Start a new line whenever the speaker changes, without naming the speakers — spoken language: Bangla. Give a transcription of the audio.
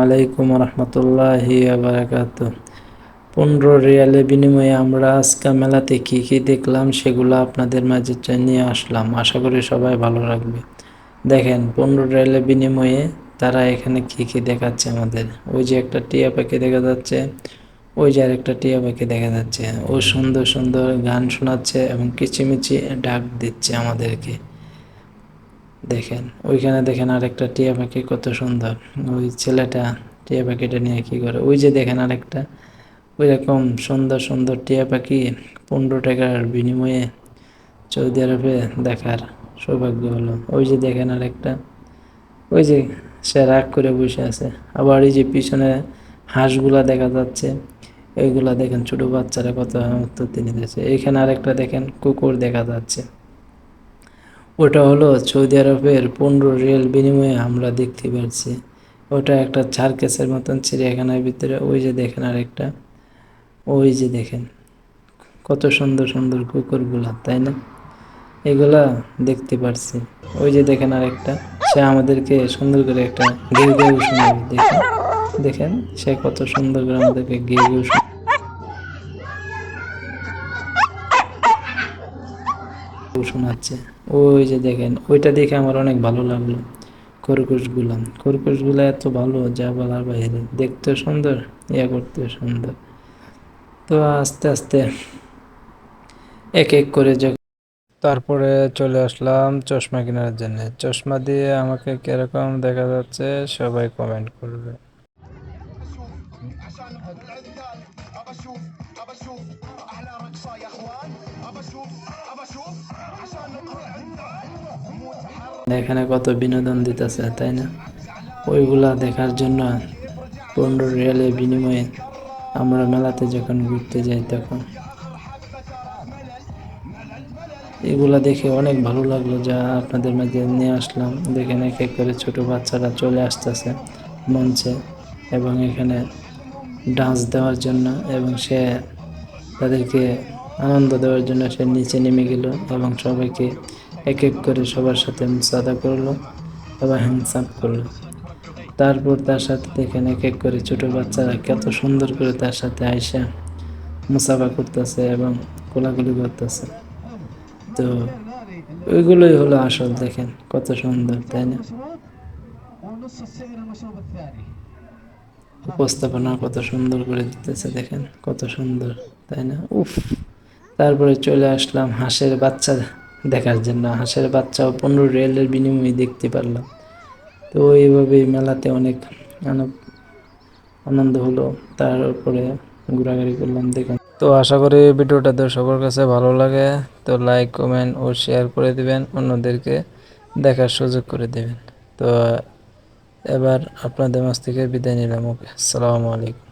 আলাইকুম রহমতুল্লাহি বারাকাত। পনেরো রিয়ালের বিনিময়ে আমরা আজকে মেলাতে কী কী দেখলাম সেগুলো আপনাদের মাঝে নিয়ে আসলাম। আশা করি সবাই ভালো রাখবে দেখেন, পনেরো রিয়ালের বিনিময়ে তারা এখানে কী কী দেখাচ্ছে আমাদের। ওই যে একটা টিয়া পাখি দেখা যাচ্ছে, ওই যে আরেকটা টিয়া পাখি দেখা যাচ্ছে। ও সুন্দর সুন্দর গান শোনাচ্ছে এবং কিচিমিচি ডাক দিচ্ছে আমাদেরকে। দেখেন, ওইখানে দেখেন আরেকটা টিয়া পাখি কত সুন্দর। ওই ছেলেটা টিয়া পাখিটা নিয়ে কী করে? ওই যে দেখেন আরেকটা ওই রকম সুন্দর সুন্দর টিয়া পাখি পনেরো টাকার বিনিময়ে সৌদি আরবে দেখার সৌভাগ্য হলো। ওই যে দেখেন আরেকটা, ওই যে সে রাগ করে বসে আছে। আবার এই যে পিছনে হাঁসগুলা দেখা যাচ্ছে এইগুলা দেখেন ছোটো বাচ্চারা কত উত্তর নিতেছে এখানে আরেকটা দেখেন কুকুর দেখা যাচ্ছে। ওটা হলো সৌদি আরবের পনেরো রিয়েল বিনিময়ে আমরা দেখতে পাচ্ছি ওটা একটা ছারকেসের মতন চিড়িয়াখানার ভিতরে। ওই যে দেখেন আরেকটা। ওই যে দেখেন। কত সুন্দর সুন্দর কুকুরগুলা, তাই না? এগুলা দেখতে পারছি। ওই যে দেখেন আরেকটা। সে আমাদেরকে সুন্দর করে একটা গেউ গেউ শোনাবে, দেখেন। দেখেন, সে কত সুন্দর করে আমাদেরকে গেউ গেউ শোনাচ্ছে। ওই যে দেখেন ওইটা দেখে আমার অনেক ভালো লাগল। খরগোশগুলো খরগোশগুলো এত ভালো যা বলার বাইরে। দেখতে সুন্দর ইয়া করতে সুন্দর। তো আস্তে আস্তে এক এক করে তারপরে চলে আসলাম চশমা কেনার জন্য। চশমা দিয়ে আমাকে কীরকম দেখা যাচ্ছে সবাই কমেন্ট করবে। এখানে কত বিনোদন দিতেছে তাই না? ওইগুলা দেখার জন্য পনেরো রিয়ালের বিনিময়ে আমরা মেলাতে যখন ঘুরতে যাই তখন। এগুলা দেখে অনেক ভালো লাগল, যা আপনাদের মাঝে নিয়ে আসলাম। দেখেন এক এক করে ছোটো বাচ্চারা চলে আসতেছে মঞ্চে এবং এখানে ডান্স দেওয়ার জন্য এবং সে তাদেরকে আনন্দ দেওয়ার জন্য সে নিচে নেমে গেল এবং সবাইকে এক এক করে সবার সাথে মুসাদা করল এবং হ্যান্ডসাপ করল। তারপর তার সাথে দেখেন এক এক করে ছোটো বাচ্চারা কত সুন্দর করে তার সাথে আইসা মুসাফা করতেছে এবং কোলাগুলি করতেছে। তো ওইগুলোই হলো আসল, দেখেন কত সুন্দর, তাই না? উপস্থাপনা কত সুন্দর করে দিতেছে, দেখেন কত সুন্দর, তাই না? উফ, তারপরে চলে আসলাম হাঁসের বাচ্চা দেখার জন্য হাঁসের বাচ্চাও পনেরো রেলের বিনিময়ে দেখতে পারলাম। তো এইভাবে মেলাতে অনেক আনন্দ হলো তারপরে ঘোরাঘুরি করলাম দেখুন। তো আশা করি ভিডিওটা তো সবার কাছে ভালো লাগে, তো লাইক, কমেন্ট ও শেয়ার করে দিবেন, অন্যদেরকে দেখার সুযোগ করে দেবেন। তো এবার আপনাদের মাছ থেকে বিদায় নিলাম, ওকে, আসসালামু আলাইকুম।